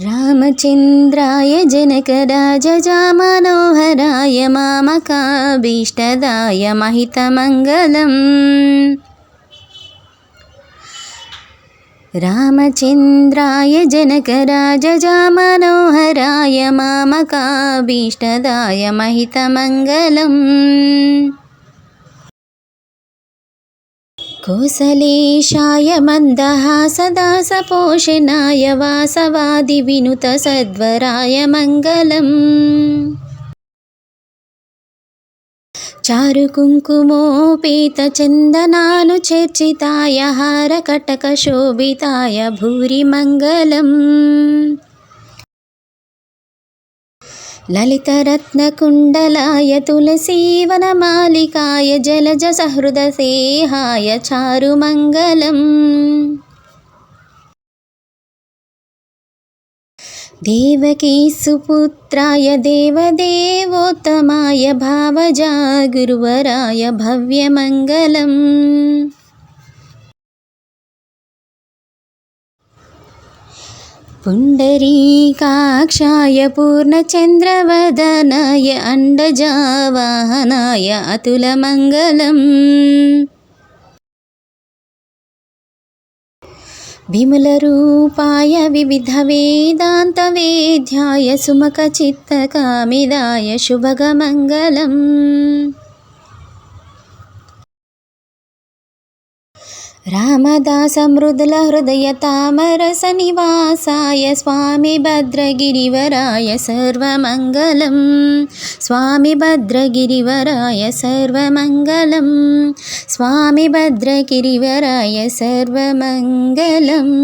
रामचन्द्राय जनकराजजामनोहराय मामकाभीष्टदाय महितमङ्गलम्। रामचन्द्राय जनकराजजामनोहराय मामकाभीष्टदाय महितमङ्गलम् कोसलेशाय मन्दहासदासपोषणाय वासवादिविनुतसद्वराय मङ्गलम् चारुकुङ्कुमोपेतचन्दनानुचर्चिताय हारकटकशोभिताय भूरि मङ्गलम् ललितरत्नकुण्डलाय तुलसीवनमालिकाय जलजसहृदसेहाय चारुमङ्गलम् देवकी सुपुत्राय देवदेवोत्तमाय भावजा गुरुवराय भव्यमङ्गलम् पुण्डरीकाक्षाय पूर्णचन्द्रवदनाय अण्डजावाहनाय अतुलमङ्गलम् विमलरूपाय विविधवेदान्तवेद्याय सुमखचित्तकामिदाय शुभगमङ्गलम् रामदासमृदुलहृदयतामरसनिवासाय स्वामि भद्रगिरिवराय सर्वमङ्गलं स्वामि भद्रगिरिवराय सर्वमङ्गलं स्वामि भद्रगिरिवराय सर्वमङ्गलम्